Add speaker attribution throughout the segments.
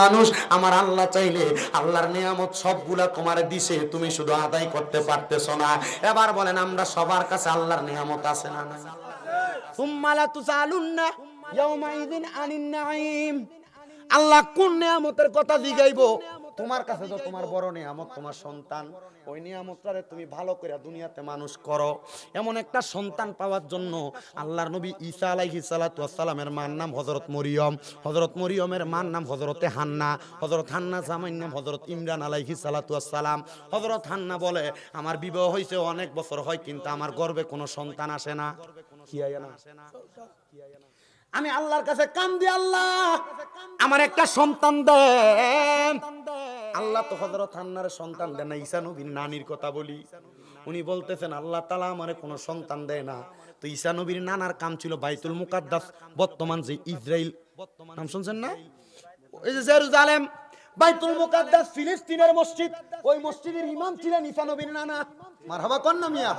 Speaker 1: মানুষ, আমার আল্লাহ চাইলে আল্লাহর নিয়ামত সবগুলা তোমার দিছে, তুমি শুধু আদায় করতে পারতেছ না। এবার বলেন, আমরা সবার কাছে আল্লাহর নিয়ামত আছে না না ثم তুসালুন্না ইয়াউমাইযিন আনিন নাঈম। আল্লাহ কোন নিয়ামতের কথা জিগাইবো? তোমার কাছে তো তোমার বড় নিয়ামত তোমার সন্তান। ওই নিয়ামতটারে তুমি ভালো করে দুনিয়াতে মানুষ করো। এমন একটা সন্তান পাওয়ার জন্য আল্লাহর নবী ঈসা আলাইহিস সালাতু ওয়াসসালামের মার নাম হযরত মরিয়ম। হযরত মরিয়মের মার নাম হযরতে হান্না। হযরত হান্না জামাইর নাম হযরত ইমরান আলাইহিস সালাতু ওয়াসসালাম। হযরত হান্না বলে আমার বিবাহ হয়েছে অনেক বছর হয় কিন্তু আমার গর্ভে কোনো সন্তান আসে না। কি আয় না? আমি আল্লাহর কাছে কান্দি আল্লাহ। আমার একটা সন্তান দেন। আল্লাহ তো হজরত হান্নার সন্তান দেন না ঈসা নবীর নানির কথা বলি। উনি বলতেছেন আল্লাহ তালা আমারে কোনো সন্তান দেয় না। তো ঈসা নবীর নানার কাম ছিল বাইতুল মুকাদ্দাস বর্তমান যে ইসরাইল। নাম শুনছেন না? ওই যে জেরুজালেম বাইতুল মুকাদ্দাস ফিলিস্তিনের মসজিদ। ওই মসজিদের ইমাম ছিলেন ঈসা নবীর নানা। মারহাবা কন্না মিয়া।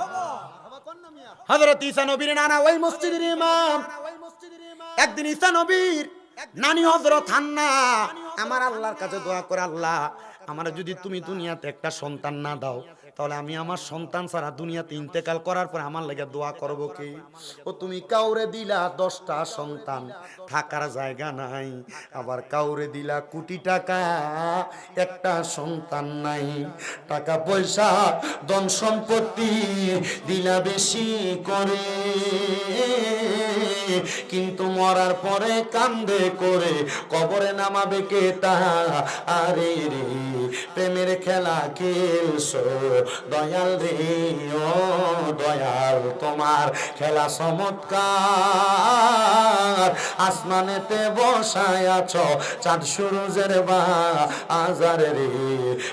Speaker 1: হযরত ঈসা নবীর নানা ওই মসজিদের ইমাম। একদিন ঈসা নবীর নানি হযরত হান্না আমার আল্লাহর কাছে দোয়া করে আল্লাহ আমার যদি তুমি দুনিয়াতে একটা সন্তান না দাও তাহলে আমি আমার সন্তান ছাড়া দুনিয়াতে ইন্তেকাল করার পর আমার লাগে দোয়া করব কি? ও তুমি কাউরে দিলা দশটা সন্তান থাকার জায়গা নাই আবার কাউরে দিলা কোটি টাকা একটা সন্তান নাই টাকা পয়সা ধন সম্পত্তি দিলা বেশি করে। কিন্তু মরার পরে কান্দে করে কবরে নামাবে কে তা? আরে রে, প্রেমের খেলা খেলছো। দয়াল রে, ও দয়াল, তোমার খেলা চমৎকার। আসমানেতে বসায় আছো, চাঁদ সুরজের বা আজারে রে,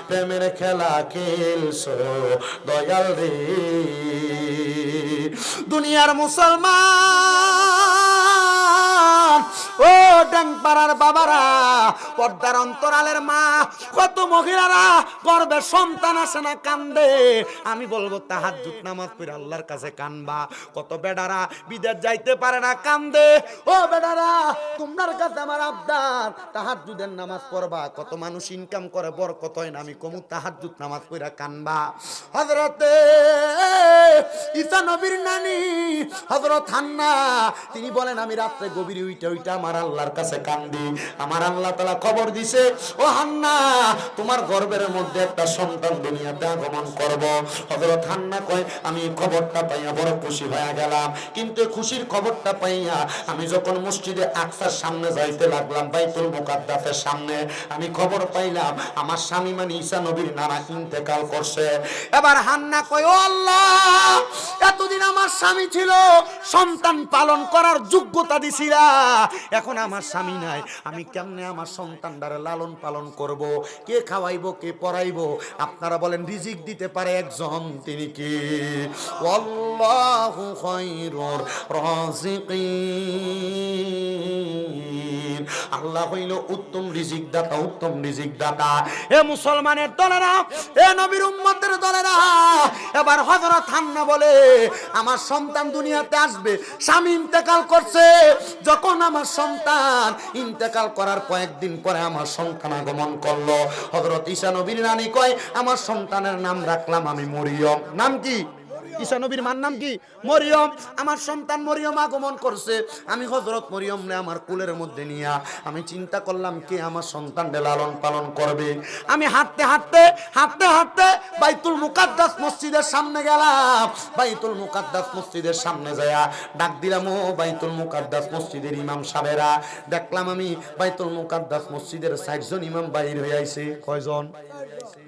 Speaker 1: প্রেমের খেলা খেলছো। দয়াল রে, দুনিয়ার মুসলমান ও ডাংপাড়ার বাবারা, পর্দার অন্তরালের মা, কত মহিলারা গর্বে সন্তান আসে না কান্দে। আমি বলব তাহার জুত নামাজ পড়ে আল্লাহর কাছে কানবা। কত বেডারা বিদেশ যাইতে পারে না কান্দে। ও বেডারা তোমার কাছে আমার আবদার তাহার জুদের নামাজ পড়বা। কত মানুষ ইনকাম করে বর কত হয় আমি কমু তাহার জুত নামাজ পড়া কানবা। হজরতে ঈসা নবীর নানি হজরত হান্না, তিনি বলেন, আমি রাত্রে গভীরে উইটা উইটা আমার আল্লাহর কাছে কান্দি। আমার আল্লাহ তালা খবর দিছে, ও হান্না, তোমার গর্বের মধ্যে একটা সন্তান দুনিয়াতে আগমন করব। হজরত হান্না কয়, আমি খবরটা পাইয়া বড় খুশি হয়ে গেলাম। কিন্তু খুশির খবরটা পাইয়া আমি যখন মসজিদে আকসার সামনে যাইতে লাগলাম, বাইতুল মুকাদ্দাসের সামনে, আমি খবর পাইলাম, আমার স্বামী মানে ঈসা নবীর নানা ইন্তেকাল করছে। এবার হান্না কয়, ও আল্লাহ, এতদিন আমার স্বামী ছিল, সন্তান পালন করার যোগ্যতা দিছিলা। এখন আমার স্বামী নাই, আমি কেমনে আমার সন্তানটারে লালন পালন করব? কে খাওয়াইব, কে পড়াইব? আপনারা বলেন, রিজিক দিতে পারে একজন, তিনি কি? আল্লাহু খায়রুর রাজিকিন। আল্লাহ হইল উত্তম রিজিক দাতা উত্তম রিজিক দাতা এ মুসলমানের দলেরা, এ নবীর উম্মতের দলেরা, এবার হযরত হান্না বলে, আমার সন্তান দুনিয়াতে আসবে, স্বামী ইন্তেকাল করছে। যখন আমার সন্তান ইন্তেকাল করার কয়েকদিন পরে আমার সন্তান আগমন করল। হযরত ঈসা নবীর রানী কয়, আমার সন্তানের নাম রাখলাম আমি মরিয়ম। নাম কি? ঈসা নবীর মার নাম কি? মরিয়ম। আমার সন্তান মরিয়ম আগমন করছে। আমি হজরত মরিয়ম নে আমার কুলের মধ্যে নিয়া আমি চিন্তা করলাম কে আমার সন্তান লালন পালন করবে। আমি হাঁটতে হাঁটতে হাঁটতে হাঁটতে বাইতুল মুকাদ্দাস মসজিদের সামনে গেলাম। বাইতুল মুকাদ্দাস মসজিদের সামনে যায়া ডাক দিলাম, ও বাইতুল মুকাদ্দাস মসজিদের ইমাম সাহেবেরা। দেখলাম আমি বাইতুল মুকাদ্দাস মসজিদের ষাটজন ইমাম বাইর হয়ে আইছে। কয়জন?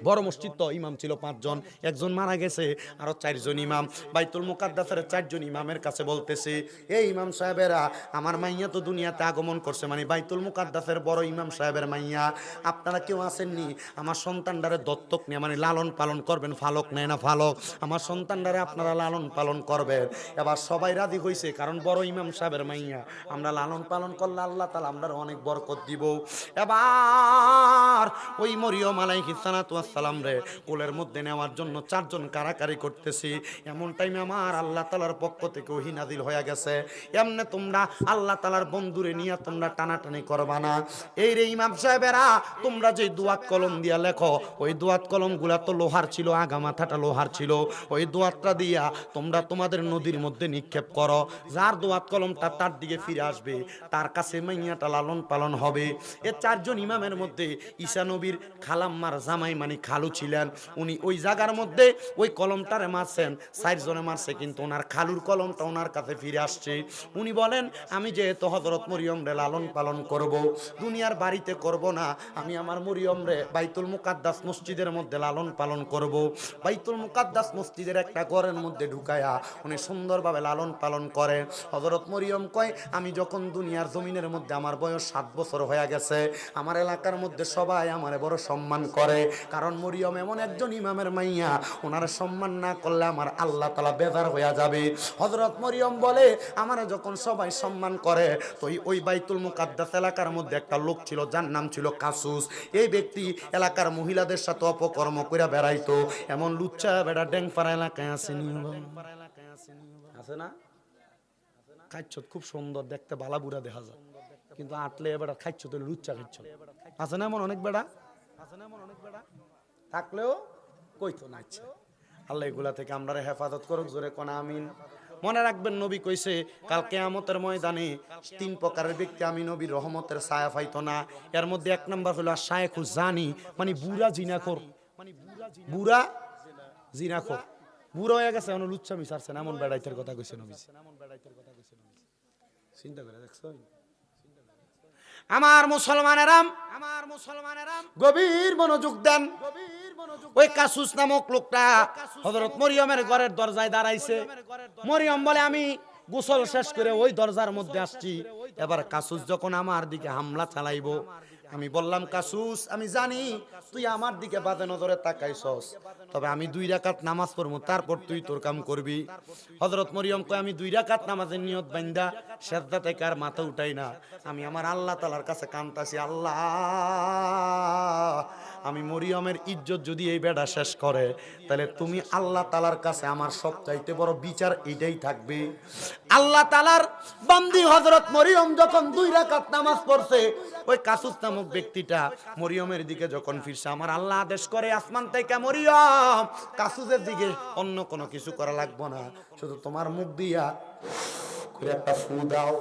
Speaker 1: বড় মসজিদ তো, ইমাম ছিল পাঁচজন। একজন মারা গেছে, আরও চারজন ইমাম। বাইতুল মুকাদ্দাসের চারজন ইমামের কাছে বলতেছে এই ইমাম সাহেবেরা, আমার মাইয়া তো দুনিয়াতে আগমন করছে। মানে বাইতুল মুকাদ্দাসের বড় ইমাম সাহেবের মাইয়া, আপনারা কেউ আসেননি আমার সন্তানটারে দত্তক নিয়ে মানে লালন পালন করবেন, ফালক নেয় না ফালক। আমার সন্তানটারে আপনারা লালন পালন করবেন। এবার সবাই রাজি হয়েছে কারণ বড় ইমাম সাহেবের মাইয়া। আমরা লালন পালন করলে আল্লাহ তালা আমরা অনেক বরকত দিব। এবার ওই মরিয়ম ওয়াস সালাম রে, কোলের মধ্যে নেওয়ার জন্য চারজন কারাকারি করতেছি। এমন টাইমে আমার আল্লাহ তালার পক্ষ থেকে ওহি নাজিল হয়ে গেছে। এমনে তোমরা আল্লাহ তালার বন্ধুরে নিয়ে তোমরা টানাটানি করবা না। এই রে ইমাম সাহেবেরা, তোমরা যে দুয়াত কলম দিয়া লেখো, ওই দুয়াত কলমগুলা তো লোহার ছিল, আগা মাথাটা লোহার ছিল। ওই দুয়াতটা দিয়া তোমরা তোমাদের নদীর মধ্যে নিক্ষেপ করো। যার দোয়াত কলমটা তার দিকে ফিরে আসবে, তার কাছে মাইয়াটা লালন পালন হবে। এ চারজন ইমামের মধ্যে ঈশা নবীর খালাম্মার জামাই মানে খালু ছিলেন। উনি ওই জায়গার মধ্যে ওই কলমটারে মারছেন, চারজনে মারছে, কিন্তু ওনার খালুর কলমটা ওনার কাছে ফিরে আসছে। উনি বলেন, আমি যেহেতু হজরত মরিয়ম রে লালন পালন করব, দুনিয়ার বাড়িতে করব না। আমি আমার মরিয়ম রে বাইতুল মুকাদ্দাস মসজিদের মধ্যে লালন পালন করব। বাইতুল মুকাদ্দাস মসজিদের একটা ঘরের মধ্যে ঢুকায়া উনি সুন্দরভাবে লালন পালন করে। হজরত মরিয়ম কয়, আমি যখন দুনিয়ার জমিনের মধ্যে আমার বয়স সাত বছর হয়ে গেছে, আমার এলাকার মধ্যে সবাই আমারে বড় সম্মান করে। কারণ মরিয়ম এমন একজন ইমামের মাইয়া ওনার সম্মান না করলে আমার আল্লাহ তালা বেজার হয়ে যাবে। হজরত মরিয়ম বলে, আমার যখন সবাই সম্মান করে, তো ওই- বাইতুল মুকাদ্দাস এলাকার মধ্যে একটা লোক ছিল, যার নাম ছিল কাসুস। এই ব্যক্তি এলাকার মহিলাদের সাথে অপকর্ম করে বেড়াইতো এমন লুচ্চা বেড়া ড্যাংপাড়া এলাকায় আসেনি আছে না? খাইচ্ছত খুব সুন্দর দেখতে বালা বুড়া দেখা যায়। কিন্তু আটলে এবার খাইচ্ছ তো লুচ্চা খাইচ্ছ আছে না এমন অনেক বেড়া? আছে না এমন অনেক বেড়া থাকলেও কইতো না ইচ্ছে। আল্লাহ এগুলা থেকে আমরা হেফাজত করুক জোরে কোনা আমিন। মনে রাখবেন নবী কইছে কাল কেয়ামতের ময়দানে তিন প্রকারের ব্যক্তি আমি নবীর রহমতের ছায়া পাইতো না। এর মধ্যে এক নম্বর হলো শায়েখু জানি মানে বুড়া জিনাখোর। বুড়া? জিনাখোর বুড়ো হয়ে গেছে এমন লুচ্চা মিশারছে না এমন বেড়াইতের কথা কইছে নবী চিন্তা করে দেখছ? আমার মুসলমানেরাম আমার মুসলমানেরাম গভীর মনোযোগ দেন। ওই কাসুস নামক লোকটা হযরত মরিয়মের ঘরের দরজায় দাঁড়াইছে। মরিয়ম বলে আমি গোসল শেষ করে ওই দরজার মধ্যে আসছি। এবার কাসুস যখন আমার দিকে হামলা চালাইবো আমি বললাম, কাসুস, আমি জানি তুই আমার দিকে বাজে নজরে তাকাইছস, তবে আমি দুই রাকাত নামাজ পড়ব, তারপর তুই তোর কাম করবি। হজরত মরিয়ম কয়, আমি দুই রাকাত নামাজের নিয়ত বান্দা সেদ্ধা থেকে আর মাথা উঠাই না। আমি আমার আল্লাহ তালার কাছে কান্তাছি, আল্লাহ আমি মরিয়মের ইজ্জত যদি এই বেড়া শেষ করে, তাহলে তুমি আল্লাহ তালার কাছে আমার সব চাইতে বড় বিচার এটাই থাকবে। আল্লাহ তালার বান্দি হজরত মরিয়ম যখন দুই রাকাত নামাজ পড়ছে, ওই কাসুস নামক ব্যক্তিটা মরিয়মের দিকে যখন ফিরছে, আমার আল্লাহ আদেশ করে, আসমান থেকে মরিয়ম, কাসুসের দিকে অন্য কোনো কিছু করা লাগবো না। শুধু তোমার মুখ দিয়া একটা ফু দাও।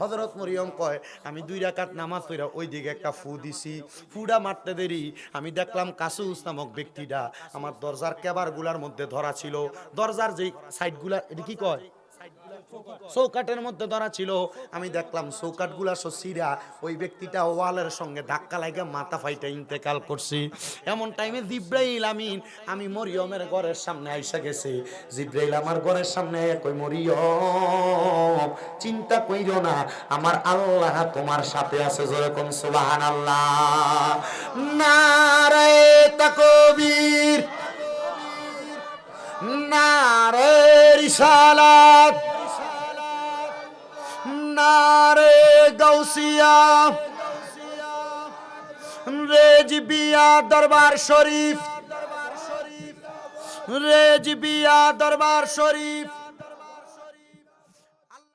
Speaker 1: হজরত মরিয়ম কয়, আমি দুই রাকাত নামাজ পড়া ওই দিকে একটা ফু দিছি। ফুডা মারতে দেরি। আমি দেখলাম কাসুস নামক ব্যক্তিটা। আমার দরজার কেবারগুলার মধ্যে ধরা ছিল। দরজার যেই সাইডগুলা এটা কি কয়? চৌকাটের মধ্যে ধরা ছিল। আমি দেখলাম চৌকাটগুলা সিরা ওই ব্যক্তিটা ওয়ালের সঙ্গে ধাক্কা লাগে মাথা ফাইটা ইন্তেকাল করছি। এমন টাইমে জিব্রাইল আমিন, আমি মরিয়মের ঘরের সামনে আইসা গেছে। জিব্রাইল আমার ঘরের সামনে কই মরিয়ম, চিন্তা কইরো না, আমার আল্লাহ তোমার সাথে আছে যেরকম সুবাহান আল্লাহ নারে তাকবীর, নারে রিসালাত গৌসিয়া রেজবিয়া দরবার শরীফ। রেজবিয়া দরবার শরীফ।